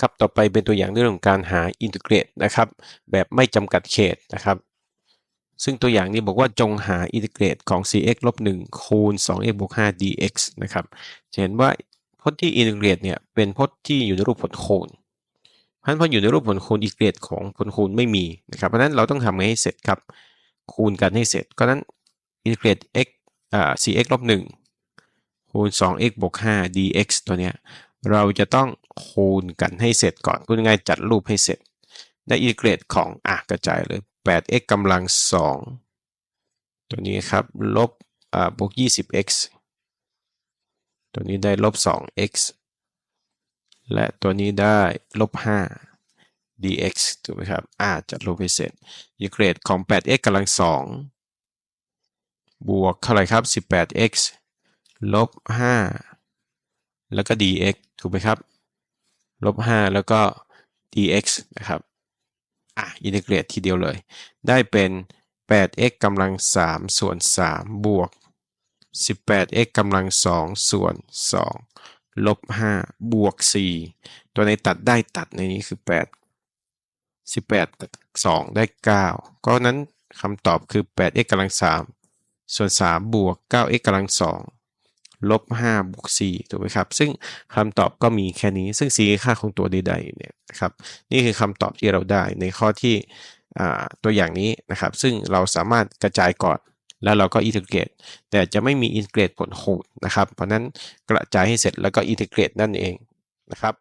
ครับต่อไปเป็นตัวอย่างเรื่องของการหาอินทิเกรตนะครับแบบไม่จำกัดเขตนะครับซึ่งตัวอย่างนี้บอกว่าจงหาอินทิเกรตของ 4x ลบ1คูณ 2x บวก5 dx นะครับจะเห็นว่าพจน์ที่อินทิเกรตเนี่ยเป็นพจน์ที่อยู่ในรูปผลคูณเพราะฉะนั้นพออยู่ในรูปผลคูณอินทิเกรตของผลคูณไม่มีนะครับเพราะนั้นเราต้องทำให้เสร็จครับคูณกันให้เสร็จก็นั้นอินทิเกรต x อ่า 4x ลบ1คูณ 2x บวก5 dx ตัวเนี้ย เราจะต้องคูณกันให้เสร็จก่อนพูดง่ายจัดรูปให้เสร็จ ได้อินทิเกรตของอะกระจายเลย 8x กำลัง 2 ตัวนี้ครับ ลบอ่าบวก 20x ตัวนี้ได้ลบ 2x และตัวนี้ได้ลบ 5 dx ถูกไหมครับอ่าจัดรูปให้เสร็จอินทิเกรตของ 8x กำลัง 2 บวกเท่าไหร่ครับ 18x ลบ 5 แล้วก็ dx ถูกไหมครับลบ5แล้วก็ dx นะครับอะอินทิเกรตทีเดียวเลย ได้เป็น 8x กำลัง 3 ส่วน 3 บวก 18x กำลัง 2 ส่วน 2 ลบ 5 บวก 4 ตัวในตัดได้ตัดในนี้คือ 8 18ตัด2 ได้ 9 ก็นั้นคำตอบคือ 8x กำลัง 3 ส่วน 3 บวก 9x กำลัง 2 ลบ5บวก4ถูกไหมครับ ซึ่งคำตอบก็มีแค่นี้ ซึ่งสีค่าของตัวใดๆเนี่ยนะครับ นี่คือคำตอบที่เราได้ในข้อที่ตัวอย่างนี้นะครับ ซึ่งเราสามารถกระจายก่อนแล้วเราก็อินทิเกรตแต่จะไม่มีอินทิเกรตผลคูณนะครับ เพราะนั้นกระจายให้เสร็จแล้วก็อินทิเกรตนั่นเองนะครับ